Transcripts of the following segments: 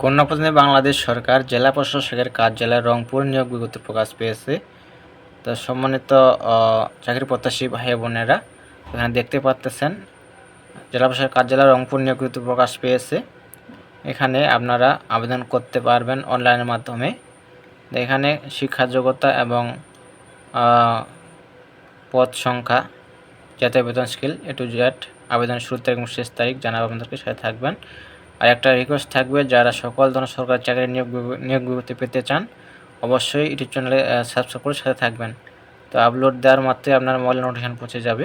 গণপ্রতিনিধি বাংলাদেশ সরকার জেলা প্রশাসকের কার্যালয় রংপুর নিয়োগ বিজ্ঞপ্তি প্রকাশ পেয়েছে। তো সম্মানিত চাকরি প্রত্যাশী ভাই বোনেরা, এখানে দেখতে পাচ্তেছেন, জেলা প্রশাসক কার্যালয় রংপুর নিয়োগ বিজ্ঞপ্তি প্রকাশ পেয়েছে। এখানে আপনারা আবেদন করতে পারবেন অনলাইনের মাধ্যমে। এখানে শিক্ষা যোগ্যতা এবং পদ সংখ্যা, জাতীয় বেতন স্কেল এ টু জেড আবেদন শুরু তারিখ এবং শেষ তারিখ জানাব আপনাদেরকে সাথে থাকবেন। আর একটা রিকোয়েস্ট থাকবে, যারা সকল ধরনের সরকারি চাকরির নিয়োগ নিয়োগ বিজ্ঞপ্তি পেতে চান, অবশ্যই ইউটিউব চ্যানেলে সাবস্ক্রাইব করে সাথে থাকবেন। তো আপলোড দেওয়ার মাত্রই আপনার মোবাইল নোটিফিকেশন পৌঁছে যাবে।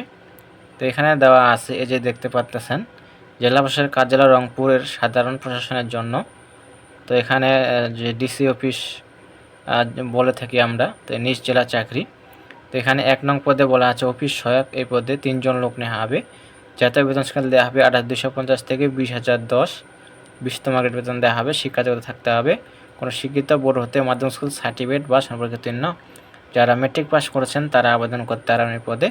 তো এখানে দেওয়া আছে, এই যে দেখতে পাচ্তেছেন জেলা প্রশাসকের কার্যালয় রংপুরের সাধারণ প্রশাসনের জন্য। তো এখানে যে ডিসি অফিস বলে থাকি আমরা, তো নিজ জেলা চাকরি। তো এখানে এক নং পদে বলা আছে, অফিস সহায়ক এই পদে তিনজন লোক নেওয়া হবে। জাতীয় বেতন স্কেল দেওয়া হবে আঠাশ দুশো পঞ্চাশ থেকে বিশ হাজার দশ। বিশতম মার্কেট বেতন দেওয়া হবে শিক্ষাযোগ্যতা থাকতে হবে। কোনো শিক্ষিত বোর্ড হতে মাধ্যমিক স্কুল সার্টিফিকেট বা সম্পর্কিত চিহ্ন যারা মেট্রিক পাস করেছেন, তারা আবেদন করতে পারবেন এই পদে।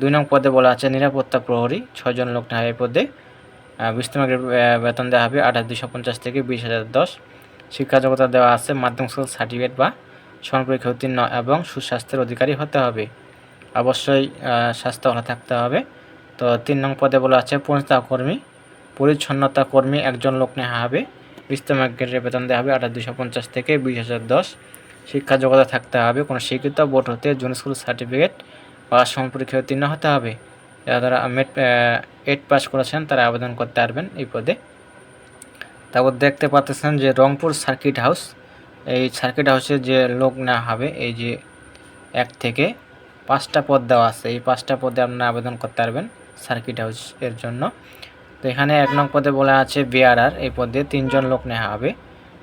দুই নং পদে বলা আছে, নিরাপত্তা প্রহরী ছয়জন লোক নেওয়া এই পদে। গ্রেড বেতন দেওয়া হবে আঠাশ দুশো পঞ্চাশ থেকে বিশ হাজার দশ। শিক্ষা শিক্ষাযোগ্যতা দেওয়া আছে মাধ্যমিক স্কুল সার্টিফিকেট বা সমান পরীক্ষা উত্তীর্ণ এবং সুস্বাস্থ্যের অধিকারী হতে হবে। অবশ্যই স্বাস্থ্য ভালো থাকতে হবে। তো তিন নং পদে বলা আছে পরিচ্ছন্নতা কর্মী পরিচ্ছন্নতা কর্মী একজন লোক নেওয়া হবে। বিস্তম গ্রেডের বেতন দেওয়া হবে আঠাশ দুশো পঞ্চাশ থেকে বিশ হাজার দশ। শিক্ষা যোগ্যতা থাকতে হবে। কোনো শিক্ষিত বোর্ড হতে জুন স্কুল সার্টিফিকেট বা সম্পর্কে উত্তীর্ণ হতে হবে। যারা মেট এইট পাস করেছেন তারা আবেদন করতে পারবেন এই পদে। তারপর দেখতে পাচ্ছেন যে রংপুর সার্কিট হাউস, এই সার্কিট হাউসে যে লোক নেওয়া হবে, এই যে এক থেকে পাঁচটা পদ দেওয়া আছে। এই পাঁচটা পদে আপনারা আবেদন করতে পারবেন সার্কিট হাউস এর জন্য। তো এখানে এক নং পদে বলা আছে বিআরআর। এই পদে তিনজন লোক নেওয়া হবে।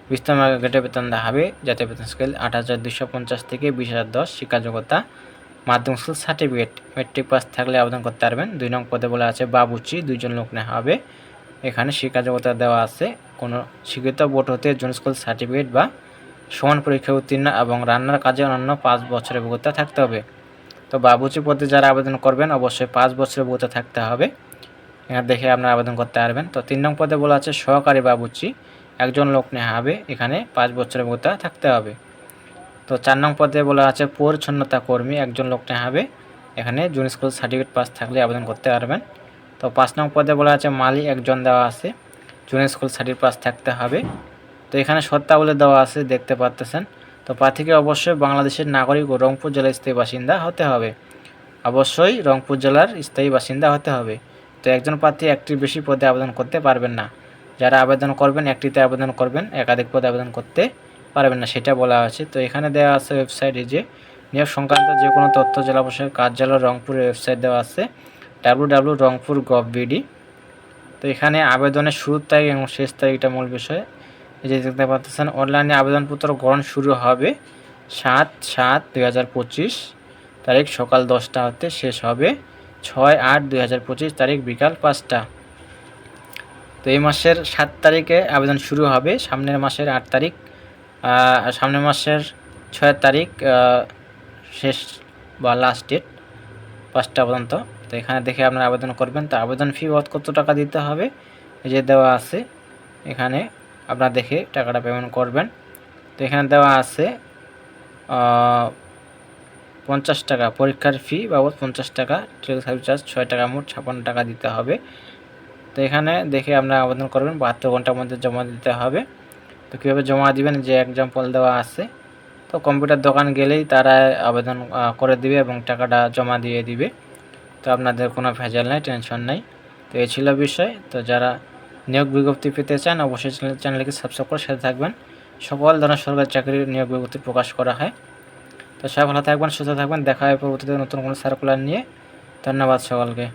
বিস্তম গেটে বেতন দেওয়া হবে। জাতীয় বেতন স্কেল আট হাজার দুশো পঞ্চাশ থেকে বিশ হাজার দশ। শিক্ষা যোগ্যতা মাধ্যমিক স্কুল সার্টিফিকেট মেট্রিক পাস থাকলে আবেদন করতে পারবেন। দুই নং পদে বলা আছে বাবুচি দুইজন লোক নেওয়া হবে। এখানে শিক্ষা যোগ্যতা দেওয়া আছে। কোনো শিক্ষিত বোর্ড হতে জুন স্কুল সার্টিফিকেট বা সমান পরীক্ষা উত্তীর্ণ এবং রান্নার কাজে অন্যান্য পাঁচ বছরের অভিজ্ঞতা থাকতে হবে। তো বাবুচি পদে যারা আবেদন করবেন, অবশ্যই পাঁচ বছরের অভিজ্ঞতা থাকতে হবে। এখানে দেখে আপনারা আবেদন করতে পারবেন। তো তিন নং পদে বলা আছে, সহকারী বাবুচি একজন লোক নেওয়া হবে, এখানে পাঁচ বছরের অভিজ্ঞতা থাকতে হবে। তো চার নং পদে বলা আছে, পরিচ্ছন্নতা কর্মী, একজন লোক নেওয়া হবে, এখানে জুন স্কুল সার্টিফিকেট পাস থাকলে আবেদন করতে পারবেন। তো পাঁচ নং পদে বলা আছে মালি একজন দেওয়া আছে, জুন স্কুল সার্টিফিকেট পাস থাকতে হবে। তো এখানে শর্তাবলী দেওয়া আছে, দেখতে পাচ্তেছেন তো প্রার্থীকে অবশ্যই বাংলাদেশের নাগরিক ও রংপুর জেলার স্থায়ী বাসিন্দা হতে হবে। অবশ্যই রংপুর জেলার স্থায়ী বাসিন্দা হতে হবে। তো একজন প্রার্থী একটির বেশি পদে আবেদন করতে পারবেন না। যারা আবেদন করবেন, একটিতে আবেদন করবেন, একাধিক পদে আবেদন করতে পারবেন না, সেটা বলা আছে তো এখানে দেওয়া আছে ওয়েবসাইটে যে, নিয়োগ সংক্রান্ত যে কোনো তথ্য জেলা প্রশাসকের কার্যালয় রংপুরের ওয়েবসাইট দেওয়া আছে W W Rangpur gov BD তো এখানে আবেদনের শুরুর তারিখ এবং শেষ তারিখটা মূল বিষয়। এই যে দেখতে পাচ্ছেন, অনলাইনে আবেদনপত্র গ্রহণ শুরু হবে সাত সাত দুই তারিখ সকাল দশটা হতে শেষ হবে। ছয় আট দুই হাজার পঁচিশ তারিখ বিকাল পাঁচটা। তো এই মাসের সাত তারিখে আবেদন শুরু হবে, সামনের মাসের আট তারিখ সামনের মাসের ছয় তারিখ শেষ বা লাস্ট ডেট পাঁচটা পর্যন্ত। তো এখানে দেখে আপনারা আবেদন করবেন। তো আবেদন ফি কত টাকা দিতে হবে? যে দেওয়া আছে, এখানে আপনারা দেখে টাকাটা পেমেন্ট করবেন। তো এখানে দেওয়া আছে পঞ্চাশ টাকা পরীক্ষার ফি বাবদ পঞ্চাশ টাকা, ট্রেল সার্ভিস চার্জ ছয় টাকা, মোট ছাপ্পান্ন টাকা দিতে হবে। তো এখানে দেখে আপনারা আবেদন করবেন, বাহাত্তর ঘণ্টার মধ্যে জমা দিতে হবে। তো কীভাবে জমা দিবেন? যে এক্সাম্পল দেওয়া আছে। তো কম্পিউটার দোকান গেলেই তারা আবেদন করে দিবে এবং টাকাটা জমা দিয়ে দিবে। তো আপনাদের কোনো ভেজাল নাই, টেনশন নাই। তো এই ছিল বিষয়। তো যারা নিয়োগ বিজ্ঞপ্তি পেতে চান, অবশ্যই চ্যানেল- চ্যানেলকে সাবস্ক্রাইব করে সাথে থাকবেন। সকল ধরনের সরকারি চাকরির নিয়োগ বিজ্ঞপ্তি প্রকাশ করা হয়। তো সবাই ভালো থাকবেন, সুস্থ থাকবেন, দেখা হয় পরবর্তীতে নতুন কোনো সার্কুলার নিয়ে। ধন্যবাদ সকলকে।